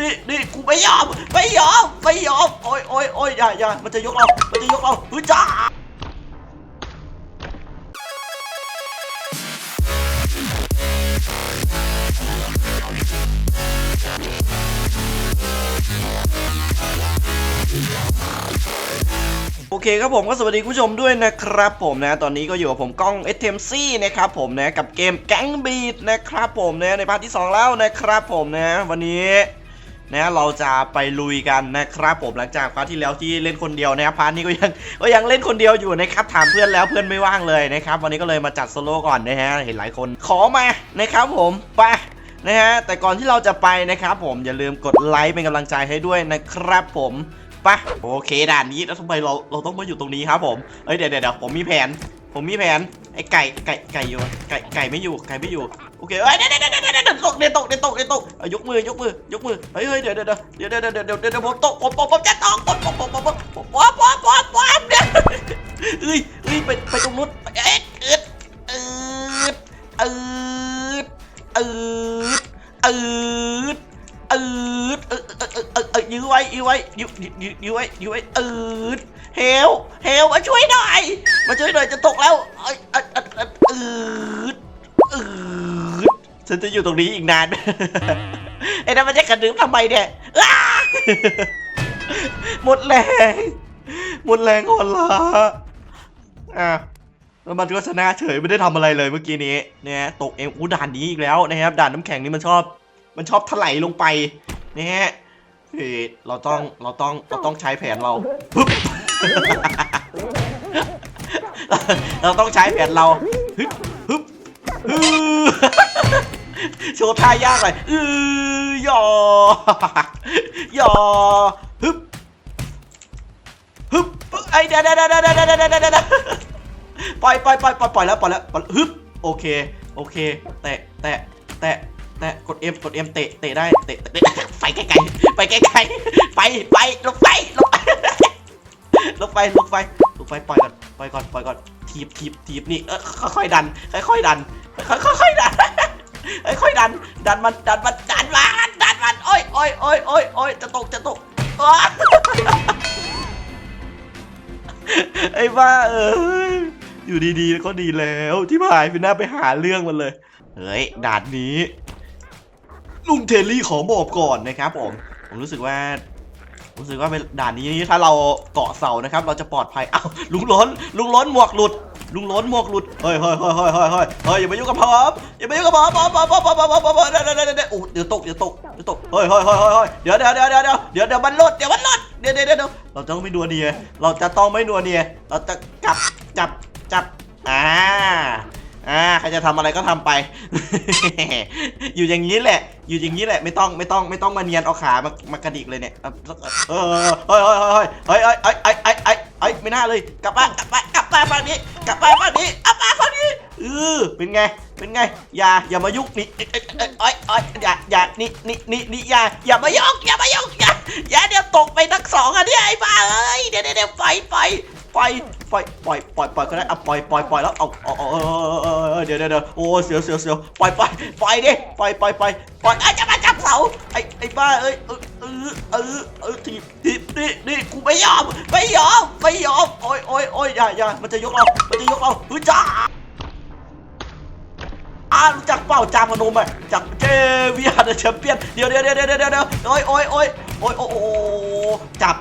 นี่นี่กูไม่ยอมไม่ยอมไม่ยอมโอ้ยโอ้ยโอ้ยอย่าอย่ามันจะยกเรา มันจะยกเราเฮ้ยจ้าโอเคครับผมก็สวัสดีคุณผู้ชมด้วยนะครับผมนะ ตอนนี้ก็อยู่กับผมก้อง SMC นะครับผมนะ กับเกมแก๊งบีดนะครับผมนะ ในพาร์ทที่ 2 แล้วนะครับผมนะ วันนี้ นะเราจะไปลุยกันนะครับผมหลังจากพาร์ทที่แล้วที่เล่นคนเดียวนะครับพาร์ทนี้ก็ยังก็ยังเล่นคนเดียวอยู่นะครับถามเพื่อนแล้วเพื่อนไม่ว่างเลยนะครับวันนี้ก็เลยมาจัดโซโล่ก่อนนะฮะเห็นหลายคนขอมานะครับผมไปนะฮะแต่ก่อนที่เราจะไปนะครับผมอย่าลืมกดไลค์เป็นกำลังใจให้ด้วยนะครับผมไปโอเคด่านนี้แล้วทำไมเราเราต้องมาอยู่ตรงนี้ครับผมเอ้ยเดี๋ยวเดี๋ยวเดี๋ยวผมมีแผน ผมมีแผนไอ้ไก่ไก่ไก่อยู่ไก่ไก่ไม่อยู่ไก่ไม่อยู่ เคเอ้ยเดี๋ยวเดี๋ยวเดี๋ยวเดี๋ยวเดี๋ยวตกเดี๋ยวตกเดี๋ยวตกเดี๋ยวตกยกมือยกมือยกมือเฮ้ยเฮ้ยเดี๋ยวเดี๋ยวเดี๋ยวเดี๋ยวเดี๋ยวเดี๋ยวเดี๋ยวผมตกผมผมผมจะตกผมผมผมผมผมผมผมผมผมเดี๋ยวเอ้ยเอ้ยไปไปตรงนู้นเอ๊ะอึดอึดอึดอึดอึดอืดเออเออเออเออเออยื้อไว้ยื้อไว้ยื้อยื้อยื้อยื้อไว้ยื้อไว้เอืดเฮลเฮลมาช่วยหน่อยมาช่วยหน่อยจะตกแล้ว ฉันจะอยู่ตรงนี้อีกนาน ไอ้นั่นมันจะกระดึ๊บทำไมเนี่ยอ้าหมดแรงหมดแรงอ่อนล้าอะแล้วมันก็ชนะเฉยไม่ได้ทำอะไรเลยเมื่อกี้นี้เนี่ยตกเองอู้ด่านนี้อีกแล้วนะครับด่านน้ำแข็งนี่มันชอบ มันชอบถลายลงไปนะฮะเฮ้ยเราต้องเราต้องเราต้องใช้แผนเราปึ๊บเราต้องใช้แผนเราฮึบฮึบฮึบ โชว์ท่ายากเลยอือยอยอฮึบฮึบไอ้เดี๋ยวเดี๋ยวเดี๋ยวเดี๋ยวเดี๋ยวเดี๋ยวปล่อยปล่อยปล่อยปล่อยปล่อยแล้วปล่อยแล้วฮึบโอเคโอเค แตะแตะแตะแตะกดเอ็มกดเอ็มเตะเตะได้เตะเตะไปไกลๆไปไกลๆไปไปลงไปลงไปลงไปลงไปลงไปปล่อยก่อนปล่อยก่อนปล่อยก่อนทีบทีบทีบนี่ค่อยๆดัน ค่อยๆดันค่อยๆดัน ค่อยดัน ดันมันดันมันดันมันดันมันโอ้ยโอ้ยโอ้ยโอ้ยโอ้ยจะตกจะตกไอ้บ้าเอ้ยอยู่ดีๆก็ดีแล้วที่พายไปหน้าไปหาเรื่องมันเลยเฮ้ยด่านนี้ ลุงเทลลี่ขอบอกก่อนนะครับผมผมรู้สึกว่ารู้สึกว่าเป็นด่านนี้ถ้าเราเกาะเสานะครับ เราจะปลอดภัยเอ้าลุงล้นลุงล้นหมวกหลุด ลุงล้นหมวกหลุดเฮ้ยเฮ้ยเฮ้ยเฮ้ยเฮ้ยเฮ้ยเฮ้ยอย่ามายุ่งกับผมอย่ามายุ่งกับผมผมผมผมผมผมผมผมเดี๋ยวเดี๋ยวเดี๋ยวเดี๋ยวโอ้เดี๋ยวตกเดี๋ยวตกเดี๋ยวตกเฮ้ยเฮ้ยเฮ้ยเฮ้ยเฮ้ยเดี๋ยวเดี๋ยวเดี๋ยวเดี๋ยวเดี๋ยวเดี๋ยวเดี๋ยวมันหลุดเดี๋ยวมันหลุดเดี๋ยวเดี๋ยวเดี๋ยวเราจะต้องไม่นัวเนียเราจะต้องไม่นัวเนียเราจะจับจับจับอ่าอ่าใครจะทำอะไรก็ทำไป อยู่อย่างนี้แหละ อยู่อย่างนี้แหละ ไม่ต้องไม่ต้องไม่ต้องมาเนียนเอาขามามากระดิกเลยเนี่ยเออเฮ้ยเฮ้ยเฮ้ยเฮ้ยเฮ้ยเฮ้ยเฮ้ย เฮ้ยไม่น่าเลยกลับบ้านกลับบ้านกลับบ้านฝั่งนี้กลับบ้านฝั่งนี้กลับบ้านฝั่งนี้เออเป็นไงเป็นไงอย่าอย่ามายุ่งนี่เอ้ยเอ้ยเอ้ยเอ้ยเอ้ยอย่าอย่านี่นี่นี่นี่อย่าอย่ามายุ่งอย่ามายุ่งอย่าอย่าเดี๋ยวตกไปทั้งสองอะเนี่ยไอ้บ้าเอ้ยเดี๋ยวเดี๋ยวเดี๋ยวไฟไฟปล่อยปล่อยปล่อยปล่อยปล่อยก็ได้เอาปล่อยปล่อยปล่อยแล้วเอาเอาเอาเอาเดี๋ยวเดี๋ยวเดี๋ยวโอ้เสียวเสียวเสียวปล่อยปล่อยปล่อยดิปล่อยปล่อยปล่อยปล่อยไอ้จะมาจับเสาไอ้ไอ้บ้าเอ้ย เออเออเออทีทีนี่นี่กูไม่ยอมไม่ยอมไม่ยอมโอ้ยโอ้ยโอ้ยอย่าอย่ามันจะยกเรา มันจะยกเราเฮ้ยจ้าอารู้จักเปล่าจามพนมอะจากเจวีอาร์เดอะแชมเปี้ยนเดี๋ยวเดี๋ยวเดี๋ยวเดี๋ยวเดี๋ยวเดี๋ยวโอ้ยโอ้ยโอ้ยโอ้ยโอ้โจับ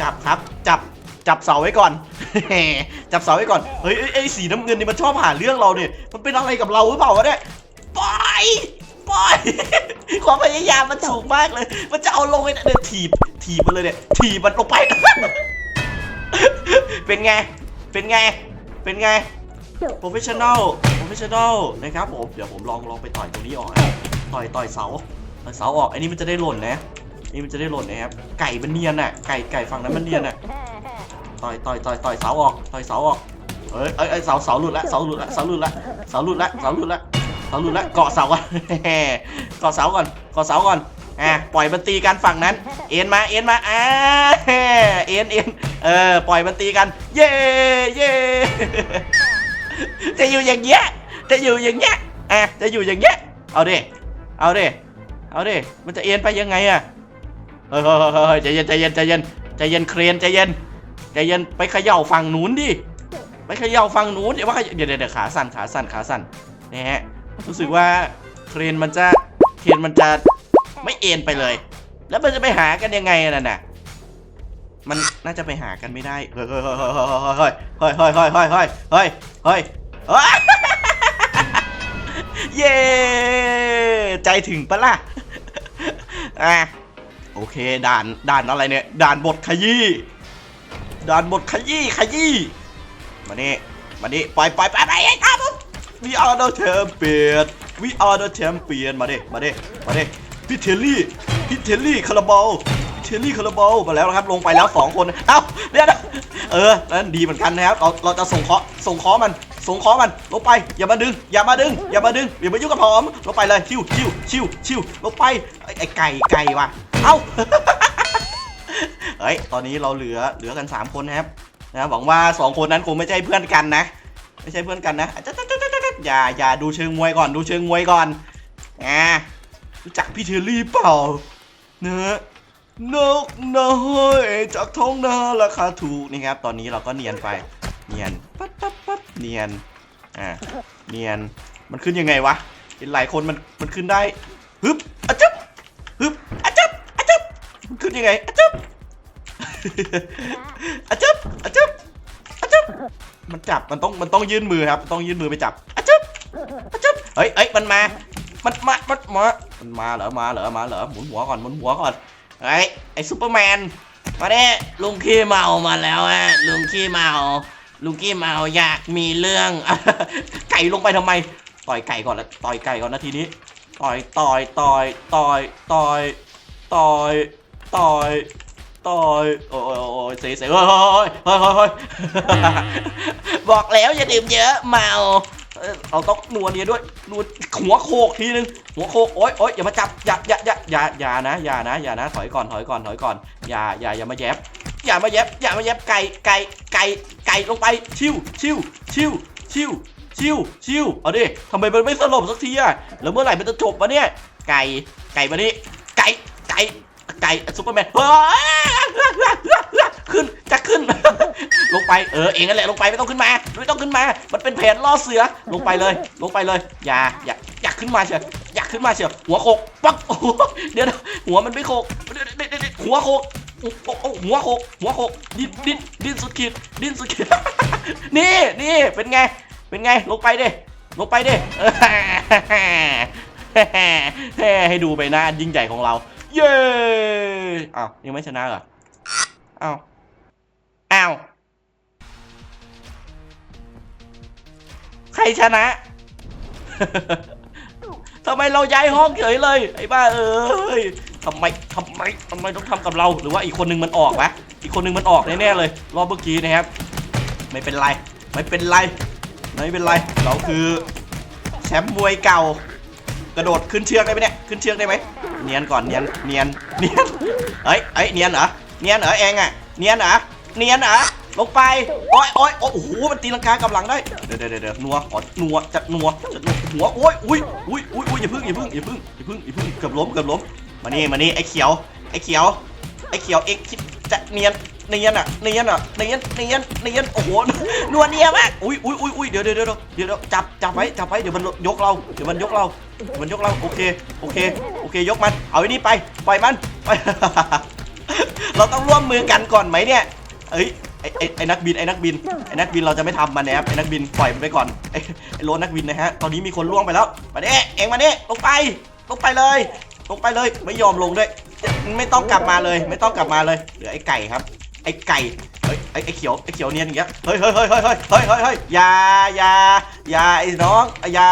จับครับจับจับเสาไว้ก่อนจับเสาไว้ก่อนเฮ้ยไอ้สีน้ำเงินนี่มันชอบหาเรื่องเราเนี่ยมันเป็นอะไรกับเราหรือเปล่าวะเนี่ยปล่อย ปล่อย ความพยายามมันสูงมากเลย มันจะเอาลงไปเนี่ยถีบ ถีบมันเลยเนี่ย ถีบมันลงไป เป็นไง เป็นไง เป็นไง professional professional นะครับผม เดี๋ยวผมลองลองไปต่อยตรงนี้ออกนะต่อยต่อยเสา ต่อยเสาออกไอ้นี่มันจะได้หล่นนะ นี่มันจะได้หล่นนะครับ ไก่มันเนียนอะ ไก่ไก่ฝั่งนั้นมันเนียนอะ ต่อยต่อยต่อยต่อยเสาออก ต่อยเสาออก เอ้ยเอ้ยเอ้ยเสาเสาหลุดละ เสาหลุดละ เสาหลุดละ เสาหลุดละ เสาหลุดละ เสาหลุดละเกาะเสาก่อนเกาะเสาก่อนเกาะเสาก่อนอะปล่อยมันตีกันฝั่งนั้น เอ็นมาเอ็นมาอ่าเอ็นเอ็นเออปล่อยมันตีกัน เย่เย่จะอยู่อย่างเงี้ยจะอยู่อย่างเงี้ยอะจะอยู่อย่างเงี้ยเอาดิเอาดิเอาดิมันจะเอ็นไปยังไงอะเฮ้ยเฮ้ยเฮ้ยเฮ้ยใจเย็นใจเย็นใจเย็นใจเย็นเครนใจเย็นใจเย็นไปเขย่าฝั่งนู้นดิไปเขย่าฝั่งนู้นเดี๋ยวว่าเดี๋ยวเดี๋ยวเดี๋ยวขาสั่นขาสั่นขาสั่นนะฮะ รู้สึกว่าเครนมันจะเครนมันจะไม่เอ็นไปเลย แล้วมันจะไปหากันยังไงน่ะน่ะมันน่าจะไปหากันไม่ได้เฮ้ยเฮ้ยเฮ้ยเฮ้ยเฮ้ยเฮ้ยเฮ้ยเฮ้ยเฮ้ยเฮ้ยเฮ้ยเฮ้ยเย้ใจถึงปะล่ะอะโอเคด่านด่านอะไรเนี่ยด่านบทขยี้ด่านบทขยี้ขยี้มาเนี่มาเนี่ปล่อยปล่อยไปไปไอ้ครับผม we are the champion we are the champion มาเดิมาเดิมาเดิพี่เทลลี่พี่เทลลี่คาราบาลพี่เทลลี่คาราบาลมาแล้วนะครับลงไปแล้วสองคนเอ้าเดี๋ยวนะเออนั่นดีเหมือนกันนะครับเราเราจะส่งเคาะส่งเคาะมันส่งเคราะมันลงไปอย่ามาดึง อย่ามาดึง อย่ามาดึงอย่ามายุ่งกับผมลงไปเลยชิวชิวชิวชิวลงไปไอ้ไอ้ไก่ไก่ว่ะเอ้าเฮ้ยตอนนี้เราเหลือเหลือกัน 3 คนนะครับนะหวังว่า 2 คนนั้นคงไม่ใช่เพื่อนกันนะ ไม่ใช่เพื่อนกันนะ อย่าอย่าดูเชิงมวยก่อนดูเชิงมวยก่อนอ่ารู้จักพี่เทลลี่เปล่าเนื้อนกน้อยจากท้องนาราคาถูกนี่ครับ ตอนนี้เราก็เนียนไป เนียนปั๊บปั๊บปั๊บเนียนอ่าเนียนมันขึ้นยังไงวะเห็นหลายคนมันมันขึ้นได้ฮึบอะจับฮึบอะจับอะจับมันขึ้นยังไงอะจับอะจับอะจับอะจับมันจับมันต้องมันต้องยื่นมือครับต้องยื่นมือไปจับ จุ๊บเฮ้ยเฮ้ยมันมา มันมา มันมา มันมาเหรอ มาเหรอ มาเหรอ หมุนหัวก่อน หมุนหัวก่อน ไอ้ไอ้ซูเปอร์แมน มาเด้ลุงขี้เมามาแล้วอะลุงขี้เมา ลุงขี้เมาอยากมีเรื่อง ไก่ลงไปทำไม ต่อยไก่ก่อนละต่อยไก่ก่อนนะทีนี้ ต่อย ต่อย ต่อย ต่อย ต่อย ต่อย ต่อยต่อยโอ้ยโอ้ยเสียเสียเฮ้ยเฮ้ยเฮ้ยบอกแล้วอย่าดื่มเยอะเมา เราต้องนัวเนียด้วยนัวหัวโคกทีนึงหัวโคกโอ๊ยโอ๊ยอย่ามาจับอย่าอย่าอย่าอย่าอย่านะอย่านะอย่านะถอยก่อนถอยก่อนถอยก่อนอย่าอย่าอย่ามาแยบอย่ามาแยบอย่ามาแยบไก่ไก่ไก่ไก่ลงไปชิวชิวชิวชิวชิวชิวเอาดิทำไมมันไม่สลบสักทีอะแล้วเมื่อไหร่มันจะจบวะเนี่ยไก่ไก่มานี่ไก่ไก่ไก่ซุปเปอร์แมนเขึ้นจะขึ้น ลงไปเออเองนั่นแหละลงไปไม่ต้องขึ้นมาไม่ต้องขึ้นมา มันเป็นแผนล่อเสือลงไปเลย ลงไปเลย อย่าอย่าอยากขึ้นมาเชียวอยากขึ้นมาเชียวหัวโขกปักโอ้โหเดี๋ยวนะหัวมันไม่โขกหัวโขกโอ้หัวโขกหัวโขกดิ้นดิ้นดิ้นสุดขีดดิ้นสุดขีดนี่นี่เป็นไงเป็นไงลงไปดิลงไปดิให้ดูไปหน้ายิ่งใหญ่ของเรา เย้อ้าวยังไม่ชนะเหรออ้าว ครชนะ ทำไมเราย้ายห้องเฉยเลย ไอ้บ้าเอ้ยทำไมทำไมทำไมต้องทำกับเรา หรือว่าอีกคนนึงมันออกวะอีกคนนึงมันออกแน่ๆเลย รอบเมื่อกี้นะครับ ไม่เป็นไร ไม่เป็นไร ไม่เป็นไร เราคือแชมป์มวยเก่ากระโดดขึ้นเชือกได้ไหมเนี่ย ขึ้นเชือกได้ไหมเนียนก่อนเนียน เนียน เนียนเฮ้ยเฮ้ยเนียนเหรอ เนียนเหรอเองอะเนียนเหรอ เนียนเหรอ ลงไปโอ้ยโอ้ยโอ้โหมันตีลังกากำลังได้เดี๋ยวเดี๋ยวเดี๋ยวนัวขอนัวจัดนัวจัดนัวหัวโอ้ยอุ้ยอุ้ยอุ้ยอุ้ยอย่าพึ่งอย่าพึ่งอย่าพึ่งอย่าพึ่งอย่าพึ่งเกือบล้มเกือบล้มมานี่มานี่ไอ้เขียวไอ้เขียวไอ้เขียวเอ็กคิดจะเนียนเนียนอะเนียนอะเนียนเนียนเนียนโอ้โหนัวเนียมากอุ้ยอุ้ยอุ้ยอุ้ยเดี๋ยวเดี๋ยวเดี๋ยวเดี๋ยวจับจับไว้จับไว้เดี๋ยวมันยกเราเดี๋ยวมันยกเราเดี๋ยวมันยกเราโอเคโอเคโอเคยกมัน เอาไอ้นี่ไปปล่อยมันไปเราต้องร่วมมือกันก่อนไหมเนี่ยเอ้ย ไอ้ไอ้นักบินไอ้นักบินไอ้นักบินเราจะไม่ทำมันนะครับไอ้นักบินปล่อยมันไปก่อนไอ้ไอ้โลนักบินนะฮะตอนนี้มีคนล่วงไปแล้วมาเด้เองมาเด้ลงไปลงไปเลยลงไปเลยไม่ยอมลงด้วยไม่ต้องกลับมาเลย ไม่ต้องกลับมาเลยเหลือไอ้ไก่ครับ ไอ้ไก่เฮ้ยไอ้ไอ้เขียวไอ้เขียวเนียนอย่างเงี้ยเฮ้ยเฮ้ยเฮ้ยเฮ้ยเฮ้ยเฮ้ยเฮ้ยเฮ้ยอย่าอย่าอย่าไอ้น้องอย่า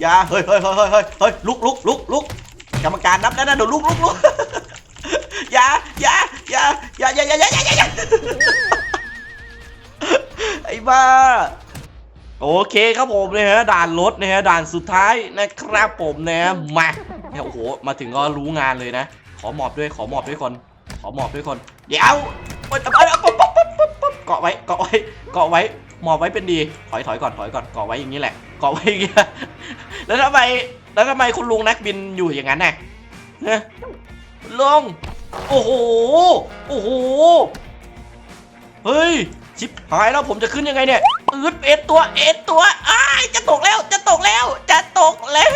อย่าเฮ้ยเฮ้ยเฮ้ยเฮ้ยเฮ้ยเฮ้ยลุกลุกลุกลุกกรรมการนับแล้วนะเดี๋ยวลุกลุกลุกยาอย่าอย่าอย่าอย่าา โอเคครับผมนะฮะด่านรถนะฮะด่านสุดท้ายนะครับผมนะฮะมาเนี่ยโอ้โหมาถึงก็รู้งานเลยนะ ขอหมอบด้วยขอหมอบด้วยคนขอหมอบด้วยคนเดี๋ยวปุ๊บปุ๊บปุ๊บปุ๊บปุ๊บปุ๊บเกาะไว้เกาะไว้เกาะไว้หมอบไว้เป็นดีถอยถอยก่อนถอยก่อนเกาะไว้อย่างนี้แหละเกาะไว้อย่างนี้แล้วทำไมแล้วทำไมคุณลุงนักบินอยู่อย่างนั้นน่ะฮะลุงโอ้โหโอ้โหเฮ้ย ชิบหายแล้วผมจะขึ้นยังไงเนี่ยอืดเอ็นตัวเอ็นตัวอ้ายจะตกแล้วจะตกแล้ว จะตกแล้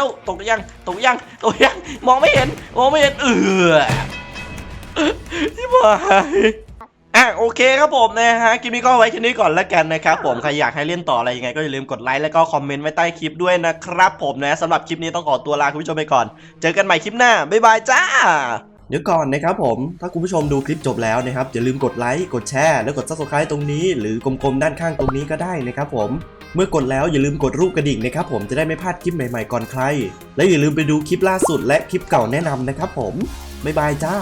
วตกยังตกยังตกยังมองไม่เห็นมองไม่เห็นเออชิบายอะโอเคครับผมนะฮะคลิปนี้ก็ไว้แค่นี้ก่อนแล้วกันนะครับผมใครอยากให้เล่นต่ออะไรยังไงก็อย่าลืมกดไลค์แล้วก็คอมเมนต์ไว้ใต้คลิปด้วยนะครับผมนะสำหรับคลิปนี้ต้องขอตัวลาคุณผู้ชมไปก่อน เจอกันใหม่คลิปหน้าบ๊ายบายจ้า เดี๋ยวก่อนนะครับผม ถ้าคุณผู้ชมดูคลิปจบแล้วนะครับ อย่าลืมกดไลค์ กดแชร์ แล้วกด subscribe ตรงนี้ หรือกลมๆด้านข้างตรงนี้ก็ได้นะครับผม เมื่อกดแล้วอย่าลืมกดรูปกระดิ่งนะครับผม จะได้ไม่พลาดคลิปใหม่ๆก่อนใคร และอย่าลืมไปดูคลิปล่าสุดและคลิปเก่าแนะนำนะครับผม บ๊ายบายจ้า